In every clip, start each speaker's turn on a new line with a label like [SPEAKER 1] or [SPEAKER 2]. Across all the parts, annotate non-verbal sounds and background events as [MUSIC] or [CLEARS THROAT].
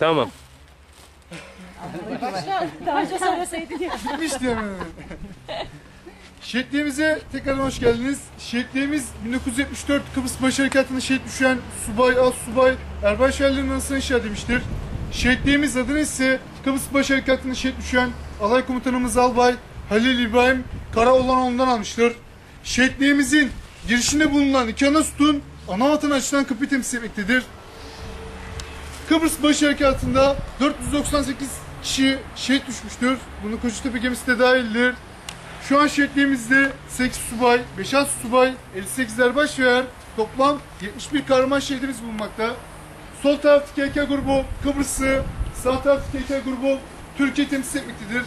[SPEAKER 1] Tamam.
[SPEAKER 2] Daha önce söyleseydin ya.
[SPEAKER 3] Diyorum. Şehitliğimize tekrardan hoş geldiniz. Şehitliğimiz 1974 Kıbrıs Barış Harekatı'nda şehit düşen subay, az subay Erbay Şerli'nin anısına inşa edilmiştir. Şehitliğimiz adını ise Kıbrıs Barış Harekatı'nda şehit düşen alay komutanımız Albay Halil İbrahim Karaoğlanoğlu'ndan almıştır. Şehitliğimizin girişinde bulunan iki ana sütun ana vatan açılan kapıyı temsil etmektedir. Kıbrıs Barış Harekatı'nda 498 kişi şehit düşmüştür. Bunun Koçtepe gemisi de dahildir. Şu an şehitliğimizde 8 subay, 5 alt subay, 58 erbaş ve toplam 71 kahraman şehidimiz bulunmakta. Sol taraftaki heykel grubu Kıbrıs'ı, sağ taraftaki heykel grubu Türkiye temsil etmektedir.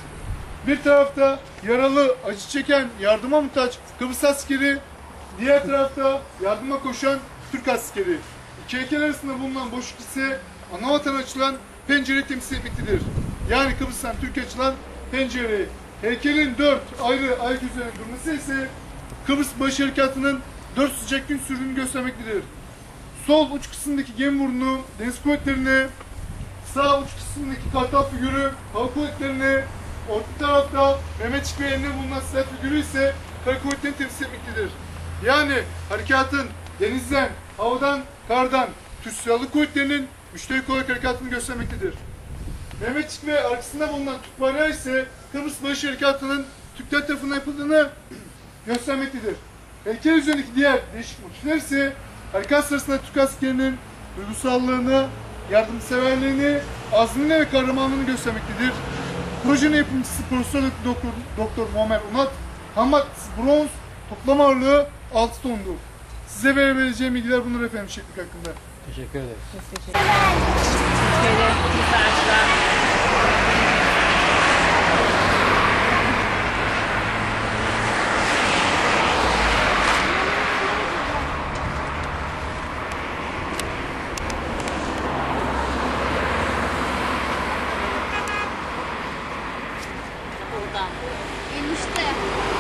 [SPEAKER 3] Bir tarafta yaralı, acı çeken, yardıma muhtaç Kıbrıs askeri, diğer tarafta yardıma koşan Türk askeri. İki heykel arasında bulunan boşluk ise ana vatan açılan pencere temsil. Yani Kıbrıs'tan Türkiye açılan pencere. Heykelin dört ayrı ayak üzerine durması ise Kıbrıs Barış Harekatı'nın dört sıcak gün sürdüğünü göstermektedir. Sol uç kısmındaki gemi burnu deniz kuvvetlerini, sağ uç kısmındaki kartal figürü hava kuvvetlerini, orta tarafta Mehmetçik ve elinde bulunan silah figürü ise kara kuvvetlerini temsil etmektedir. Yani harekatın denizden, havadan, kardan Türk Silahlı Kuvvetleri'nin müşterek olarak harekatını göstermektedir. Mehmetçik ve arkasında bulunan Türk bayrağı ise Kıbrıs Barış Harekatı'nın Türkler tarafından yapıldığını [CLEARS THROAT] göstermektedir. Heykel üzerindeki diğer değişik motifler ise harekat sırasında Türk askerinin duygusallığını, yardımseverliğini, azmini ve kahramanlığını göstermektedir. Projenin yapımcısı Profesör Doktor, Doktor Muammer Unat, Hamat bronz toplam ağırlığı 6 tondur. Size verebileceğim bilgiler bunlar efendim şeklik hakkında.
[SPEAKER 1] Teşekkür ederiz. Teşekkür ederim.
[SPEAKER 2] Buradan. İnmişti.